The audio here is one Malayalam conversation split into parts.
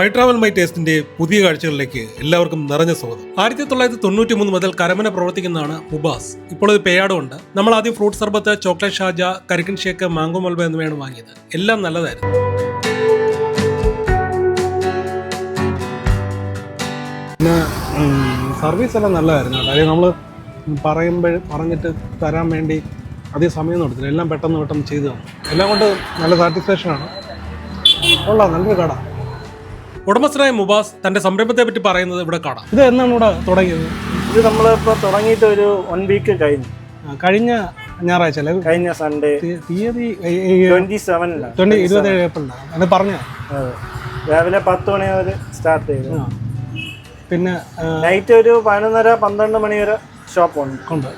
മൈ ട്രാവൽ മൈ ടേസ്റ്റിന്റെ പുതിയ കാഴ്ചകളിലേക്ക് എല്ലാവർക്കും നിറഞ്ഞ സ്വാഗതം. ആയിരത്തി തൊള്ളായിരത്തി തൊണ്ണൂറ്റി മൂന്ന് മുതൽ കരമന പ്രവർത്തിക്കുന്നതാണ് മുബാസ്. ഇപ്പോൾ ഒരു പേയാടും ഉണ്ട് നമ്മൾ ആദ്യം ഫ്രൂട്ട് സർബത്ത് ചോക്ലേറ്റ് ഷാജ കരിക്കൻ ഷേക്ക് മാംഗോ മൽബ എന്നിവയാണ് വാങ്ങിയത്. എല്ലാം നല്ലതായിരുന്നു. പിന്നെ സർവീസ് എല്ലാം നല്ലതായിരുന്നു അതായത് നമ്മൾ പറയുമ്പോൾ പറഞ്ഞിട്ട് തരാൻ വേണ്ടി അധികം സമയം എടുത്തില്ല. എല്ലാം പെട്ടെന്ന് പെട്ടെന്ന് ചെയ്തു തന്നു. എല്ലാം കൊണ്ട് നല്ല സാറ്റിസ്ഫാക്ഷനാണ് കൊള്ളാം നല്ലൊരു കട. ഉടമസ്ഥനായ മുബാസ് തന്റെ സംരംഭത്തെ പറ്റി പറയുന്നത് ഇവിടെ കാണാം. ഇത് എന്നാണ് ഇവിടെ തുടങ്ങിയത്? ഇത് നമ്മളിപ്പോ തുടങ്ങിയിട്ട് ഒരു വൺ വീക്ക് കഴിഞ്ഞു. കഴിഞ്ഞ ഞായറാഴ്ച അല്ലേ? കഴിഞ്ഞ സൺഡേ തീയതി ട്വന്റി സെവനിലാണ് ട്വന്റി ഇരുപത്തേഴ് ഏപ്രിലാണ് അത് പറഞ്ഞ? രാവിലെ പത്ത് മണി വരെ സ്റ്റാർട്ട് ചെയ്തു. പിന്നെ നൈറ്റ് ഒരു പതിനൊന്നര പന്ത്രണ്ട് മണി വരെ ഷോപ്പ് ഉണ്ട്. ഉണ്ട്.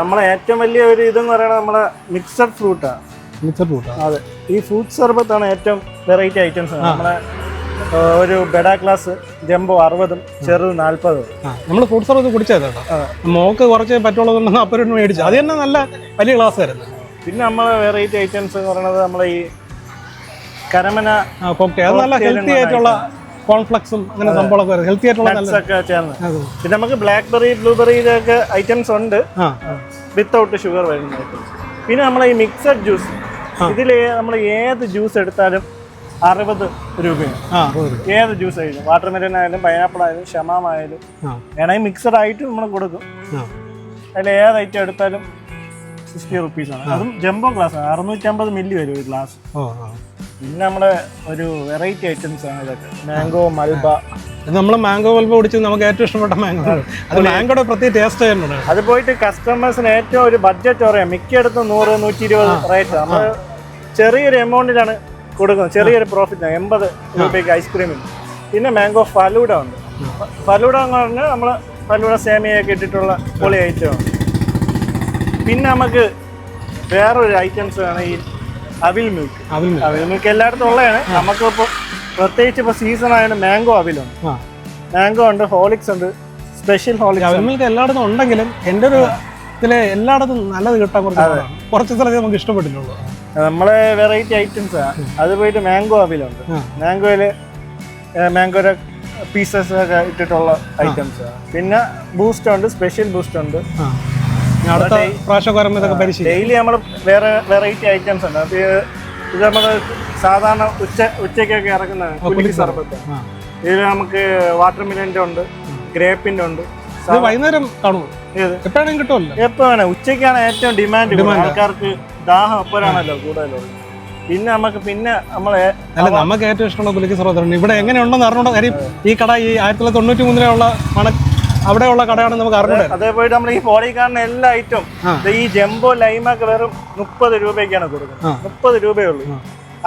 നമ്മളെ ഏറ്റവും വലിയ ഒരു ഇതെന്ന് പറയുന്നത് നമ്മളെ മിക്സഡ് ഫ്രൂട്ടാണ് മിക്സഡ് ഫ്രൂട്ട് അതെ. ഈ ഫ്രൂട്ട് സർബത്താണ് ഏറ്റവും വെറൈറ്റി ഐറ്റംസ് നമ്മളെ ഒരു ബെഡ ക്ലാസ് ജംബോ അറുപതും ചെറുത് നാൽപ്പതും. നമ്മൾ ഫുഡ് സർവീസ് കുടിച്ചത് മോക്ക് കുറച്ച് പറ്റുള്ളതുകൊണ്ട് നാൽപ്പത് രൂപ മേടിച്ചു. അത് തന്നെ നല്ല വലിയ ക്ലാസ് ആയിരുന്നു. പിന്നെ നമ്മൾ വെറൈറ്റി ഐറ്റംസ് എന്ന് പറയുന്നത് നമ്മളെ ഈ കരമന കോക്ടെയിൽ അത് നല്ല ഹെൽത്തി ആയിട്ടുള്ള കോൺഫ്ലക്സും അങ്ങനെ സംഭവമൊക്കെ ഹെൽത്തി ആയിട്ടുള്ള ഒക്കെ ചേർന്ന്. പിന്നെ നമുക്ക് ബ്ലാക്ക്ബെറി ബ്ലൂബെറി ഇതൊക്കെ ഐറ്റംസ് ഉണ്ട്. വിത്തൗട്ട് ഷുഗർ വരുന്ന പിന്നെ നമ്മളെ ഈ മിക്സഡ് ജ്യൂസ് ഇതിൽ നമ്മൾ ഏത് ജ്യൂസ് എടുത്താലും അറുപത് രൂപയാണ്. ഏത് ജ്യൂസ് ആയാലും വാട്ടർ മെലൻ ആയാലും പൈനാപ്പിൾ ആയാലും ഷമാം ആയാലും. വേണമെങ്കിൽ മിക്സഡ് ആയിട്ട് നമ്മൾ കൊടുക്കും. അതിൽ ഏത് ഐറ്റം എടുത്താലും സിക്സ്റ്റി റുപ്പീസ് ആണ്. അതും ജംബോ ഗ്ലാസ് ആണ്. അറുന്നൂറ്റമ്പത് മില്ലി വരും ഒരു ഗ്ലാസ് പിന്നെ നമ്മുടെ ഒരു വെറൈറ്റി ഐറ്റംസ് ആണ് ഇതൊക്കെ. മാംഗോ മൽബ നമ്മൾ മാംഗോ മൽബ കുടിച്ച് നമുക്ക് ഏറ്റവും ഇഷ്ടപ്പെട്ട മാംഗോ അത് മാംഗോയുടെ പ്രത്യേക ടേസ്റ്റ് ആയിരുന്നു അത് പോയിട്ട് കസ്റ്റമേഴ്സിന് ഏറ്റവും ഒരു ബഡ്ജറ്റ് പറയാം മിക്കയിടത്തും നൂറ് നൂറ്റി ഇരുപത് റേറ്റ് നമ്മൾ ചെറിയൊരു എമൗണ്ടിലാണ് കൊടുക്കുന്നത് ചെറിയൊരു പ്രോഫിറ്റ് എൺപത് രൂപയ്ക്ക് ഐസ്ക്രീമിന്. പിന്നെ മാംഗോ ഫലൂഡ ഉണ്ട്. ഫലൂഡ എന്ന് പറഞ്ഞാൽ നമ്മൾ ഫലൂഡ സേമിയൊക്കെ ഇട്ടിട്ടുള്ള പൊളി ഐറ്റമാണ് പിന്നെ നമുക്ക് വേറൊരു ഐറ്റംസ് ആണ് ഈ അവിൽ മിൽക്ക് അവിൽ മിൽക്ക് എല്ലായിടത്തും ഉള്ളതാണ്. നമുക്കിപ്പോൾ പ്രത്യേകിച്ച് ഇപ്പോൾ സീസൺ ആയതുകൊണ്ട് മാംഗോ അവിലുണ്ട് മാംഗോ ഉണ്ട് ഹോളിക്സ് ഉണ്ട് സ്പെഷ്യൽ ഹോളിക്സ് അവിൽ മിൽക്ക് എല്ലായിടത്തും ഉണ്ടെങ്കിലും എന്റെ ഒരു ഇതിലെ എല്ലായിടത്തും നല്ലത് കിട്ടാൻ കുറച്ച്. കുറച്ച് സ്ഥലത്ത് നമുക്ക് ഇഷ്ടപ്പെട്ടിട്ടുള്ളൂ. നമ്മളെ വെറൈറ്റി ഐറ്റംസ് അത് പോയിട്ട് മാംഗോ ആപ്പിലുണ്ട്. മാംഗോയിൽ മാംഗോയുടെ പീസസ് ഒക്കെ ഇട്ടിട്ടുള്ള ഐറ്റംസ് പിന്നെ ബൂസ്റ്റ് ഉണ്ട് സ്പെഷ്യൽ ബൂസ്റ്റ് ഉണ്ട്. ഡെയിലി നമ്മൾ വേറെ വെറൈറ്റി ഐറ്റംസ് ഉണ്ട്. അത് ഇത് നമ്മൾ സാധാരണ ഉച്ച ഉച്ചയ്ക്കൊക്കെ ഇറക്കുന്ന കുലുക്കി സർബത്ത്. ഇതിൽ നമുക്ക് വാട്ടർ മിലന്റെ ഉണ്ട് ഗ്രേപ്പിന്റെ ഉണ്ട്. വൈകുന്നേരം കാണുമോ? ഏത്? എപ്പോഴാണെങ്കിലും കിട്ടുമല്ലോ? എപ്പോ വേണം ഉച്ചയ്ക്കാണ് ഏറ്റവും ഡിമാൻഡ് ആൾക്കാർക്ക് ദാഹം അപ്പോഴാണല്ലോ കൂടുതലുള്ളത് പിന്നെ നമുക്ക് പിന്നെ നമ്മളെ അല്ല നമുക്ക് ഏറ്റവും ഇഷ്ടമുള്ള പുലിക്ക് സർവതമാണ് ഇവിടെ എങ്ങനെയുണ്ടെന്ന് അറിഞ്ഞൂടാ കാര്യം ഈ കട ഈ ആയിരത്തി തൊള്ളായിരത്തി തൊണ്ണൂറ്റി മൂന്നിലുള്ള മണ അവിടെയുള്ള കടയാണെന്ന് നമുക്ക് അറിഞ്ഞൂടെ അതേപോലെ നമ്മൾ ഈ ബോഡി കാണുന്ന എല്ലാ ഐറ്റവും ഈ ജംബോ ലൈമൊക്കെ വെറും മുപ്പത് രൂപയ്ക്കാണ് കൊടുക്കുന്നത്. മുപ്പത് രൂപയേ ഉള്ളൂ.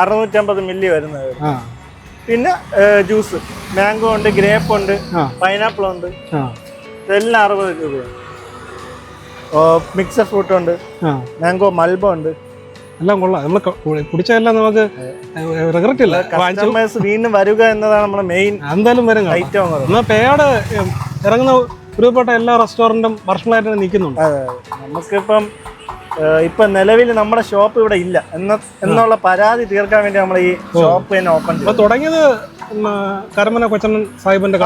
അറുന്നൂറ്റമ്പത് മില്ലി വരുന്നത്. പിന്നെ ജ്യൂസ് മാംഗോ ഉണ്ട് ഗ്രേപ്പ് ഉണ്ട് പൈനാപ്പിൾ ഉണ്ട്. ഇതെല്ലാം അറുപത് രൂപയാണ്. മിക്സഡ് ഫ്രൂട്ട് ഉണ്ട്. മാംഗോ മൽബ ഉണ്ട്. എല്ലാം കൊള്ളാം. നമ്മൾ കുടിച്ചതെല്ലാം നമുക്ക് റിഗ്രറ്റ് ഇല്ല. കസ്റ്റമേഴ്സ് വീണ്ടും വരിക എന്നതാണ് നമ്മുടെ മെയിൻ എന്തായാലും വരും ഐറ്റം എന്ന് എന്നാൽ പേയാട് ഇറങ്ങുന്ന ഒരുപാട് എല്ലാ റെസ്റ്റോറന്റും വർഷങ്ങളായിട്ട് നിൽക്കുന്നുണ്ട്. നമുക്കിപ്പം ഇപ്പം നിലവിൽ നമ്മുടെ ഷോപ്പ് ഇവിടെ ഇല്ല. എന്ന എന്നുള്ള പരാതി തീർക്കാൻ വേണ്ടി നമ്മൾ ഈ ഷോപ്പ് തന്നെ ഓപ്പൺ ചെയ്തു. തുടങ്ങിയത് കരമന കൊച്ചൻ സാഹിബിന്റെ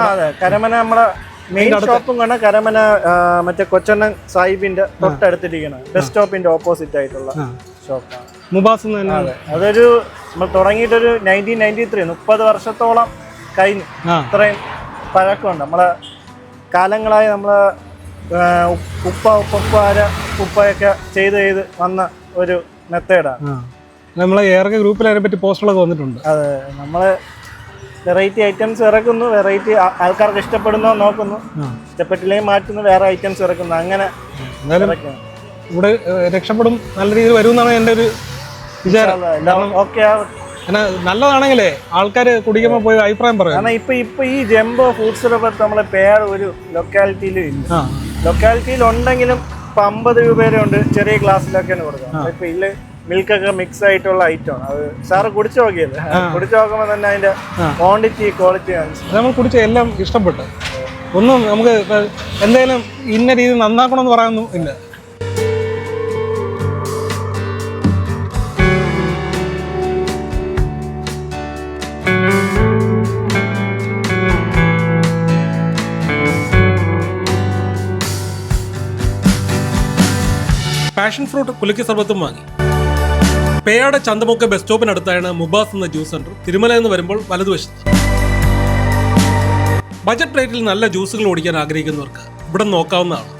കരമന നമ്മളെ മെയിൻ ഷോപ്പും കാണാൻ കരമന മറ്റേ കൊച്ചണ്ണൻ സാഹിബിന്റെ തൊട്ടടുത്തിരിക്കണം ബസ് സ്റ്റോപ്പിന്റെ ഓപ്പോസിറ്റ് ആയിട്ടുള്ള. ഷോപ്പാണ്. മുബാസ് അതൊരു നമ്മൾ തുടങ്ങിയിട്ടൊരു നയന്റീൻ നയന്റി ത്രീ മുപ്പത് വർഷത്തോളം കഴിഞ്ഞു ഇത്രയും പഴക്കമുണ്ട്. നമ്മളെ കാലങ്ങളായി നമ്മളെ ഉപ്പ ഉപ്പപ്പാര ഉപ്പയൊക്കെ ചെയ്ത് ചെയ്ത് വന്ന ഒരു മെത്തേഡാണ്. നമ്മളെ ഏറെ ഗ്രൂപ്പിൽ അതിനെ പറ്റി പോസ്റ്ററുകളൊക്കെ വന്നിട്ടുണ്ട്. അതെ. നമ്മൾ വെറൈറ്റി ഐറ്റംസ് ഇറക്കുന്നു വെറൈറ്റി ആൾക്കാർക്ക് ഇഷ്ടപ്പെടുന്നോ നോക്കുന്നു. ഇഷ്ടപ്പെട്ടില്ലേ ഇഷ്ടപ്പെട്ടില്ലെങ്കിൽ മാറ്റുന്നു വേറെ ഐറ്റംസ് ഇറക്കുന്നു. അങ്ങനെ എന്തായാലും. ഇവിടെ രക്ഷപ്പെടും നല്ല രീതിയിൽ വരുമെന്നാണ് എന്റെ ഒരു വിചാരം. ഓക്കെ നല്ലതാണെങ്കിലേ ആൾക്കാർ കുടിക്കുമ്പോൾ പോയി അഭിപ്രായം പറയും. കാരണം ഇപ്പൊ ഇപ്പൊ ഈ ജംബോ ഫുഡ് പറ്റി നമ്മളെ പേര് ഒരു ലൊക്കാലിറ്റിയിലും ഇല്ല. ലൊക്കാലിറ്റിയിൽ ഉണ്ടെങ്കിലും ഇപ്പൊ അമ്പത് രൂപ വരെ ഉണ്ട് ചെറിയ ഗ്ലാസ്സിലൊക്കെയാണ് കൊടുക്കുന്നത്. ഇപ്പൊ ഇതിൽ മിൽക്കൊക്കെ മിക്സ് ആയിട്ടുള്ള ഐറ്റമാണ്. അത് സാറ് കുടിച്ചു നോക്കിയത് കുടിച്ചു നോക്കുമ്പോൾ തന്നെ അതിന്റെ ക്വാണ്ടിറ്റി ക്വാളിറ്റി നമ്മൾ കുടിച്ച എല്ലാം ഇഷ്ടപ്പെട്ടു. ഒന്നും നമുക്ക് എന്തെങ്കിലും ഇന്ന രീതിയിൽ നന്നാക്കണമെന്ന് പറയാനൊന്നും ഇല്ല. പാഷൻ ഫ്രൂട്ട് കുലയ്ക്ക് സർബത്തും വാങ്ങി. പേയാട് ചന്തമുക്ക് ബസ് സ്റ്റോപ്പിനടുത്തായാണ് മുബാസ് എന്ന ജ്യൂസ് സെന്റർ തിരുമല എന്ന് വരുമ്പോൾ വലതുവശത്ത്. ബജറ്റ് റേറ്റിൽ നല്ല ജ്യൂസുകൾ ഓടിക്കാൻ ആഗ്രഹിക്കുന്നവർക്ക് ഇവിടെ നോക്കാവുന്നതാണ്.